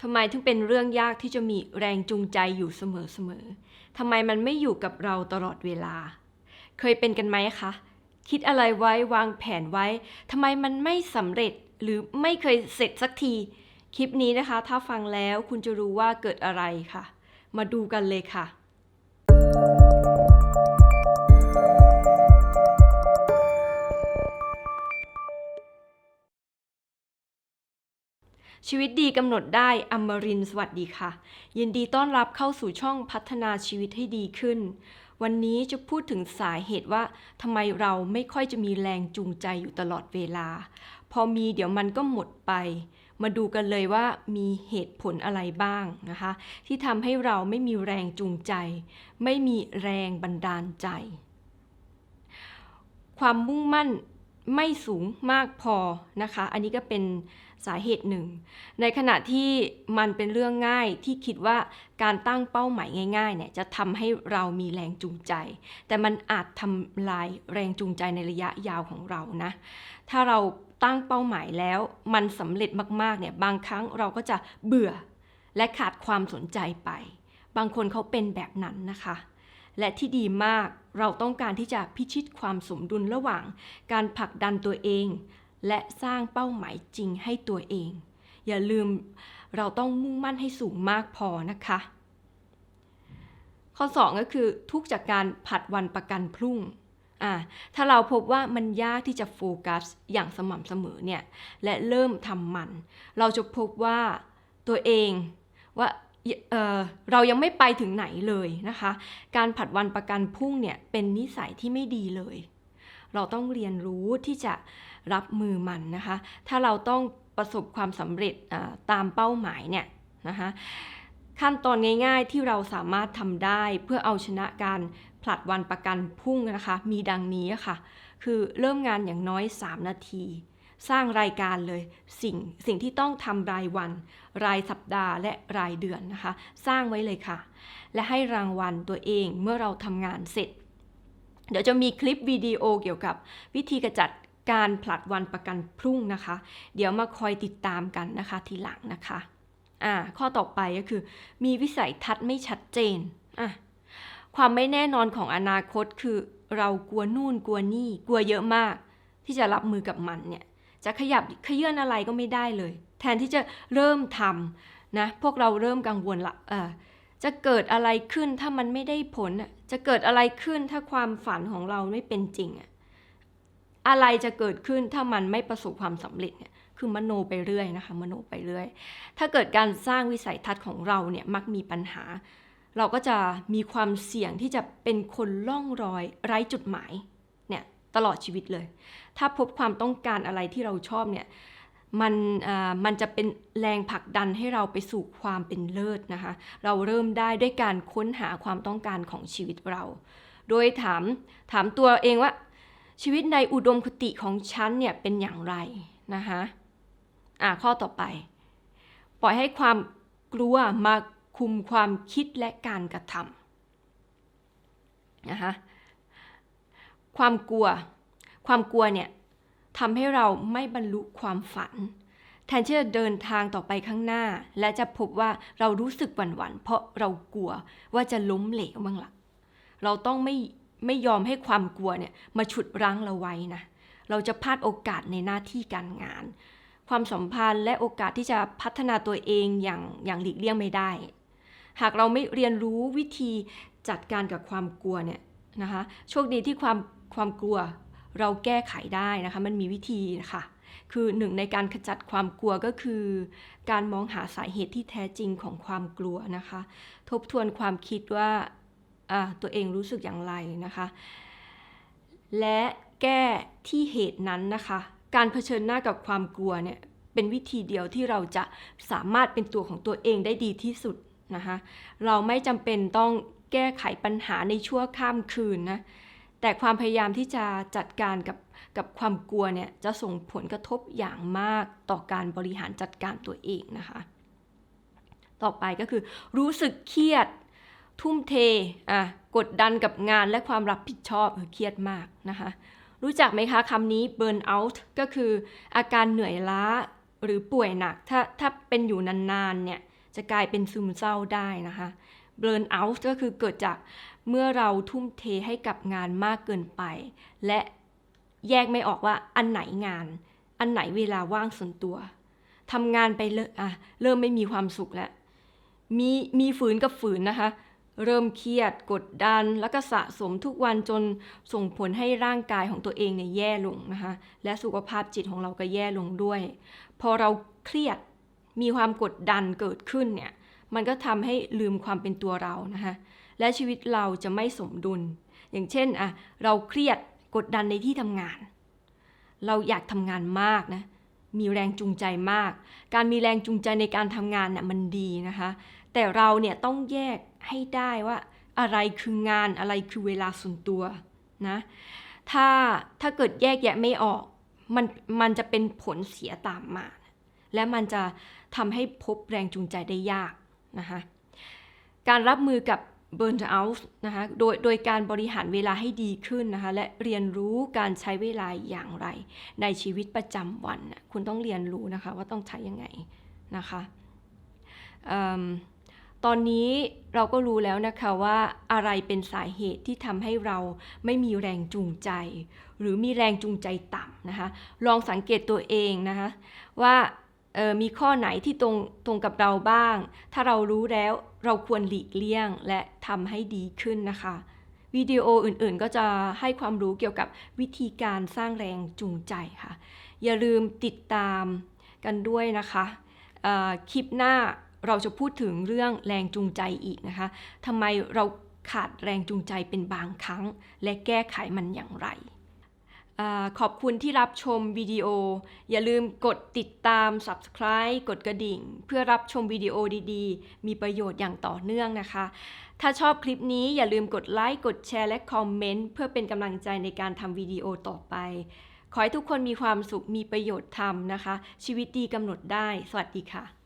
ทำไมถึงเป็นเรื่องยากที่จะมีแรงจูงใจอยู่เสมอๆทำไมมันไม่อยู่กับเราตลอดเวลา เคยเป็นกันไหมคะ คิดอะไรไว้วางแผนไว้ทำไมมันไม่สำเร็จหรือไม่เคยเสร็จสักที คลิปนี้นะคะ ถ้าฟังแล้วคุณจะรู้ว่าเกิดอะไรค่ะ มาดูกันเลยค่ะ ชีวิตดีกำหนดได้อมรินสวัสดีค่ะ ยินดีต้อนรับเข้าสู่ช่องพัฒนาชีวิตให้ดีขึ้น วันนี้จะพูดถึงสาเหตุว่าทำไมเราไม่ค่อยจะมีแรงจูงใจอยู่ตลอดเวลา พอมีเดี๋ยวมันก็หมดไป มาดูกันเลยว่ามีเหตุผลอะไรบ้างนะคะ ที่ทำให้เราไม่มีแรงจูงใจ ไม่มีแรงบันดาลใจ ความมุ่งมั่น ไม่สูงมากพอนะคะ อันนี้ก็เป็นสาเหตุหนึ่ง ในขณะที่มันเป็นเรื่องง่ายที่คิดว่าการตั้งเป้าหมายง่ายๆเนี่ยจะทำให้เรามีแรงจูงใจ แต่มันอาจทำลายแรงจูงใจในระยะยาวของเรานะ ถ้าเราตั้งเป้าหมายแล้วมันสำเร็จมากๆเนี่ยบางครั้งเราก็จะเบื่อและขาดความสนใจไป บางคนเขาเป็นแบบนั้นนะคะ และที่ดีมากเราต้องการที่จะพิชิตความสมดุลระหว่าง การผลักดันตัวเอง และสร้างเป้าหมายจริงให้ตัวเอง อย่าลืมเราต้องมุ่งมั่นให้สูงมากพอนะคะ ข้อ 2 ก็คือทุกจากการผัดวันประกันพรุ่งอ่าถ้าเราพบว่ามันยากที่จะโฟกัสอย่างสม่ำเสมอเนี่ย และเริ่มทำมัน เราจะพบว่าตัวเองว่า เเรายังไม่ไปถึงไหนเลยนะคะ การผัดวันประกันพรุ่งเนี่ยเป็นนิสัยที่ไม่ดีเลย เราต้องเรียนรู้ที่จะรับมือมันนะคะ ถ้าเราต้องประสบความสำเร็จตามเป้าหมายเนี่ยนะคะขั้นตอนง่ายๆที่เราสามารถทำได้เพื่อเอาชนะการผลัดวันประกันพรุ่งนะคะ มีดังนี้ค่ะ คือเริ่มงานอย่างน้อย 3 นาที สร้างรายการเลยสิ่งสิ่งที่ต้องทำรายวัน รายสัปดาห์และรายเดือนนะคะ สร้างไว้เลยค่ะ และให้รางวัลตัวเองเมื่อเราทำงานเสร็จ เดี๋ยวจะมีคลิปวิดีโอเกี่ยวกับวิธีกระจัดการผลัดวันประกันพรุ่งนะคะ เดี๋ยวมาคอยติดตามกันนะคะทีหลังนะคะอ่าข้อต่อไปก็คือ มีวิสัยทัศน์ไม่ชัดเจนอะความไม่แน่นอนของอนาคตคือเรากลัวนู่นกลัวนี่กลัวเยอะมาก ที่จะรับมือกับมันเนี่ย จะขยับขยื่นอะไรก็ไม่ได้เลย แทนที่จะเริ่มทำนะพวกเราเริ่มกังวลละเออจะเกิดอะไรขึ้นถ้ามันไม่ได้ผลจะเกิดอะไรขึ้นถ้าความฝันของเราไม่เป็นจริงอะอะไรจะเกิดขึ้นถ้ามันไม่ประสบความสำเร็จเนี่ยคือมโนไปเรื่อยนะคะมโนไปเรื่อย ถ้าเกิดการสร้างวิสัยทัศน์ของเราเนี่ยมักมีปัญหา เราก็จะมีความเสี่ยงที่จะเป็นคนล่องรอยไร้จุดหมาย ตลอดชีวิตเลย ถ้าพบความต้องการอะไรที่เราชอบเนี่ยมันอ่ามันจะเป็นแรงผลักดันให้เราไปสู่ความเป็นเลิศนะคะ เราเริ่มได้ด้วยการค้นหาความต้องการของชีวิตเรา โดยถามถามตัวเองว่า ชีวิตในอุดมคติของฉันเนี่ยเป็นอย่างไรนะคะอ่าข้อต่อไป ปล่อยให้ความกลัวมาคุมความคิดและการกระทำนะคะ ความกลัว ความกลัวเนี่ยทำให้เราไม่บรรลุความฝัน แทนที่จะเดินทางต่อไปข้างหน้า และจะพบว่าเรารู้สึกหวั่นๆเพราะเรากลัวว่าจะล้มเหลวบ้างละ่ะ เราต้องไม่ไม่ยอมให้ความกลัวเนี่ยมาฉุดรั้งเราไว้นะ เราจะพลาดโอกาสในหน้าที่การงาน ความสัมพันธ์และโอกาสที่จะพัฒนาตัวเองอย่างอย่างหลีกเลี่ยงไม่ได้ หากเราไม่เรียนรู้วิธีจัดการกับความกลัวเนี่ยนะคะ โชคดีที่ความ ความกลัวเราแก้ไขได้นะคะ มันมีวิธีนะคะคือหนึ่งในการขจัดความกลัวก็คือ การมองหาสาเหตุที่แท้จริงของความกลัวนะคะ ทบทวนความคิดว่าอ่าตัวเองรู้สึกอย่างไรนะคะ และแก้ที่เหตุนั้นนะคะ การเผชิญหน้ากับความกลัวเนี่ยเป็นวิธีเดียวที่เราจะสามารถเป็นตัวของตัวเองได้ดีที่สุดนะคะ เราไม่จำเป็นต้องแก้ไขปัญหาในชั่วข้ามคืนนะ แต่ความพยายามที่จะจัดการกับกับความกลัวเนี่ยจะส่งผลกระทบอย่างมากต่อการบริหารจัดการตัวเองนะคะ ต่อไปก็คือ รู้สึกเครียด ทุ่มเทอะกดดันกับงานและความรับผิดชอบเครียดมากนะคะ รู้จักไหมคะคำนี้ burn out ก็คืออาการเหนื่อยล้าหรือป่วยหนัก ถ้าถ้าเป็นอยู่นานๆเนี่ยจะกลายเป็นซึมเศร้าได้นะคะ burn out ก็คือเกิดจากเมื่อเราทุ่มเทให้กับงานมากเกินไป และแยกไม่ออกว่าอันไหนงาน อันไหนเวลาว่างส่วนตัวทำงานไปเลอะอะเริ่มไม่มีความสุขแล้วมีมีฝืนกับฝืนนะคะ เริ่มเครียดกดดัน แล้วก็สะสมทุกวันจนส่งผลให้ร่างกายของตัวเองเนี่ยแย่ลงนะคะ และสุขภาพจิตของเราก็แย่ลงด้วย พอเราเครียดมีความกดดันเกิดขึ้นเนี่ย มันก็ทำให้ลืมความเป็นตัวเรานะคะและชีวิตเราจะไม่สมดุล อย่างเช่นอะเราเครียดกดดันในที่ทำงาน เราอยากทำงานมากนะมีแรงจูงใจมาก การมีแรงจูงใจในการทำงานน่ะมันดีนะคะ แต่เราเนี่ยต้องแยกให้ได้ว่าอะไรคืองานอะไรคือเวลาส่วนตัวนะถ้าถ้าเกิดแยกแยะไม่ออกมันมันจะเป็นผลเสียตามมา และมันจะทำให้พบแรงจูงใจได้ยาก นะคะการรับมือกับ burn out นะคะโดยโดยการบริหารเวลาให้ดีขึ้นนะคะและเรียนรู้การใช้เวลาอย่างไร ในชีวิตประจำวันนะคุณต้องเรียนรู้นะคะว่าต้องใช้ยังไงนะคะเอิ่มตอนนี้เราก็รู้แล้วนะคะว่าอะไรเป็นสาเหตุที่ทำให้เราไม่มีแรงจูงใจ หรือมีแรงจูงใจต่ำนะคะลองสังเกตตัวเองนะคะว่า มีข้อไหนที่ตรงตรงกับเราบ้าง ถ้าเรารู้แล้วเราควรหลีกเลี่ยงและทำให้ดีขึ้นนะคะ วิดีโออื่นๆ ก็จะให้ความรู้เกี่ยวกับวิธีการสร้างแรงจูงใจค่ะ อย่าลืมติดตามกันด้วยนะคะคลิปหน้าเราจะพูดถึงเรื่องแรงจูงใจอีกนะคะทำไมเราขาดแรงจูงใจเป็นบางครั้ง และแก้ไขมันอย่างไร ขอบคุณที่รับชมวิดีโอ อย่าลืมกดติดตาม subscribe กดกระดิ่ง เพื่อรับชมวิดีโอดีๆ มีประโยชน์อย่างต่อเนื่องนะคะ ถ้าชอบคลิปนี้อย่าลืมกดไลค์ กดแชร์ และคอมเมนต์ เพื่อเป็นกำลังใจในการทำวิดีโอต่อไป ขอให้ทุกคนมีความสุขมีประโยชน์ทำนะคะ ชีวิตดีกำหนดได้ สวัสดีค่ะ